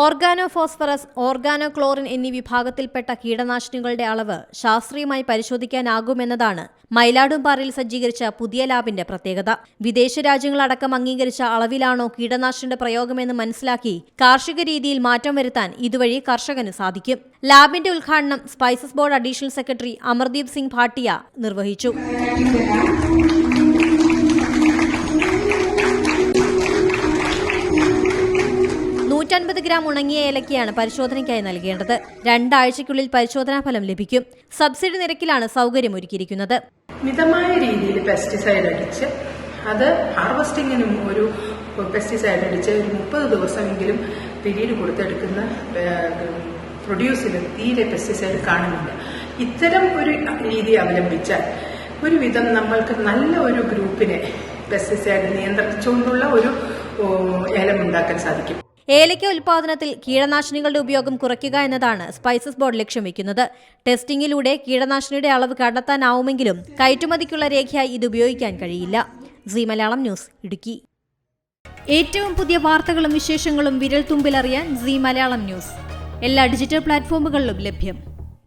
Organo organochlorine organo chlorine എന്നീ വിഭാഗത്തിൽപ്പെട്ട കീടനാശിനികളുടെ അളവ് ശാസ്ത്രീയമായി പരിശോധിക്കാനാകുമെന്നതാണ് മയിലാടുംപാറയിൽ സജ്ജീകരിച്ച പുതിയ ലാബിന്റെ പ്രത്യേകത. വിദേശ രാജ്യങ്ങളടക്കം അംഗീകരിച്ച അളവിലാണോ കീടനാശിനിയുടെ പ്രയോഗമെന്ന് മനസ്സിലാക്കി കാർഷിക രീതിയിൽ മാറ്റം വരുത്താൻ ഇതുവഴി കർഷകന് സാധിക്കും. ലാബിന്റെ ഉദ്ഘാടനം spices board additional secretary Amardeep Singh Bhatia നിർവഹിച്ചു. നൂറ്റൻപത് ഗ്രാം ഉണങ്ങിയ ഏലക്കയാണ് പരിശോധനയ്ക്കായി നൽകേണ്ടത്. രണ്ടാഴ്ചയ്ക്കുള്ളിൽ പരിശോധനാ ഫലം ലഭിക്കും. സബ്സിഡി നിരക്കിലാണ് സൗകര്യം ഒരുക്കിയിരിക്കുന്നത് മിതമായ രീതിയിൽ പെസ്റ്റിസൈഡ് അടിച്ച് അത് ഹാർവസ്റ്റിങ്ങിനും ഒരു പെസ്റ്റിസൈഡ് അടിച്ച് ഒരു മുപ്പത് ദിവസമെങ്കിലും പിരീഡ് കൊടുത്തെടുക്കുന്ന പ്രൊഡ്യൂസിന് തീരെ പെസ്റ്റിസൈഡ് കാണുന്നില്ല. ഇത്തരം ഒരു രീതി അവലംബിച്ചാൽ ഒരുവിധം നമ്മൾക്ക് നല്ല ഒരു ഗ്രൂപ്പിനെ പെസ്റ്റിസൈഡ് നിയന്ത്രിച്ചുകൊണ്ടുള്ള ഒരു ഓ, ഏലം ഉണ്ടാക്കാൻ സാധിക്കും. ഏലയ്ക്ക ഉൽപാദനത്തിൽ കീടനാശിനികളുടെ ഉപയോഗം കുറയ്ക്കുക എന്നതാണ് സ്പൈസസ് ബോർഡ് ലക്ഷ്യം വയ്ക്കുന്നത്. ടെസ്റ്റിംഗിലൂടെ കീടനാശിനിയുടെ അളവ് കണ്ടെത്താനാവുമെങ്കിലും കയറ്റുമതിക്കുള്ള രേഖയായി ഇത് ഉപയോഗിക്കാൻ കഴിയില്ല. C Malayalam news Idukki. ഏറ്റവും പുതിയ വാർത്തകളും വിശേഷങ്ങളും വിരൽ തുമ്പിലറിയാൻ സി മലയാളം ന്യൂസ്. എല്ലാ ഡിജിറ്റൽ പ്ലാറ്റ്ഫോമുകളിലും ലഭ്യം.